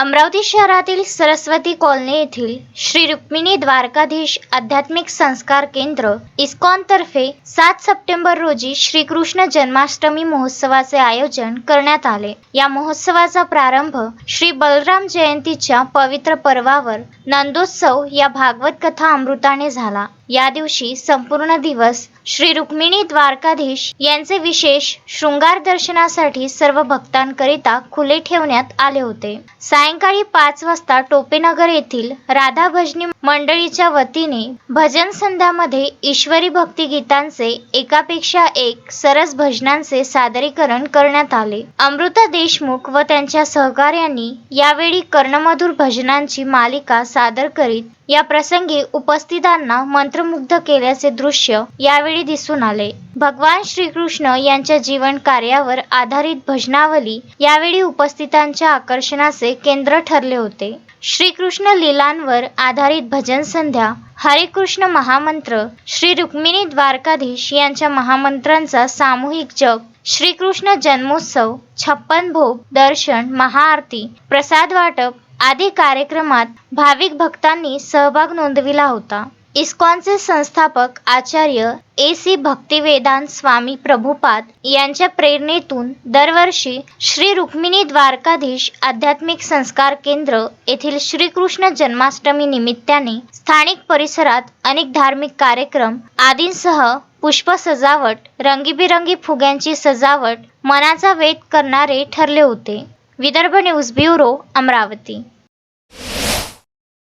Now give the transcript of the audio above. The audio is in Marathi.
अमरावती शहरातील सरस्वती कॉलनी येथील श्री रुक्मिणी द्वारकाधीश आध्यात्मिक संस्कार केंद्र इस्कॉनतर्फे सात सप्टेंबर रोजी श्रीकृष्ण जन्माष्टमी महोत्सवाचे आयोजन करण्यात आले. या महोत्सवाचा प्रारंभ श्री बलराम जयंतीच्या पवित्र पर्वावर नंदोत्सव या भागवत कथा अमृताने झाला. या दिवशी संपूर्ण दिवस श्री रुक्मिणी द्वारकाधीश यांचे विशेष शृंगार दर्शनासाठी सर्व भक्तांकरिता खुले ठेवण्यात आले होते. सायंकाळी पाच वाजता टोपेनगर येथील राधा भजनी मंडळीच्या वतीने भजन संध्यामध्ये ईश्वरी भक्ती गीतांचे एकापेक्षा एक सरस भजनांचे सादरीकरण करण्यात आले. अमृता देशमुख व त्यांच्या सहकार्यांनी यावेळी कर्णमधुर भजनांची मालिका सादर करीत या प्रसंगी उपस्थितांना मंत्र मंत्रमुग्ध केल्याचे दृश्य यावेळी दिसून आले. भगवान श्रीकृष्ण यांच्या जीवन कार्यावर आधारित भजनावली यावेळी उपस्थितांच्या आकर्षणाचे केंद्र ठरले होते. श्रीकृष्ण लीलांवर आधारित भजन संध्या हरिकृष्ण महामंत्र श्री रुक्मिणी द्वारकाधीश यांच्या महामंत्रांचा सामूहिक जप श्रीकृष्ण जन्मोत्सव छप्पन भोग दर्शन महाआरती प्रसाद वाटप आदी कार्यक्रमात भाविक भक्तांनी सहभाग नोंदविला होता. इस्कॉनचे संस्थापक आचार्य ए सी भक्तिवेदांत स्वामी प्रभुपाद यांच्या प्रेरणेतून दरवर्षी श्री रुक्मिणी द्वारकाधीश आध्यात्मिक संस्कार केंद्र येथील श्रीकृष्ण जन्माष्टमी निमित्ताने स्थानिक परिसरात अनेक धार्मिक कार्यक्रम आदींसह पुष्प सजावट रंगीबिरंगी फुग्यांची सजावट मनाचा वेध करणारे ठरले होते. Vidarbha news bureau Amravati.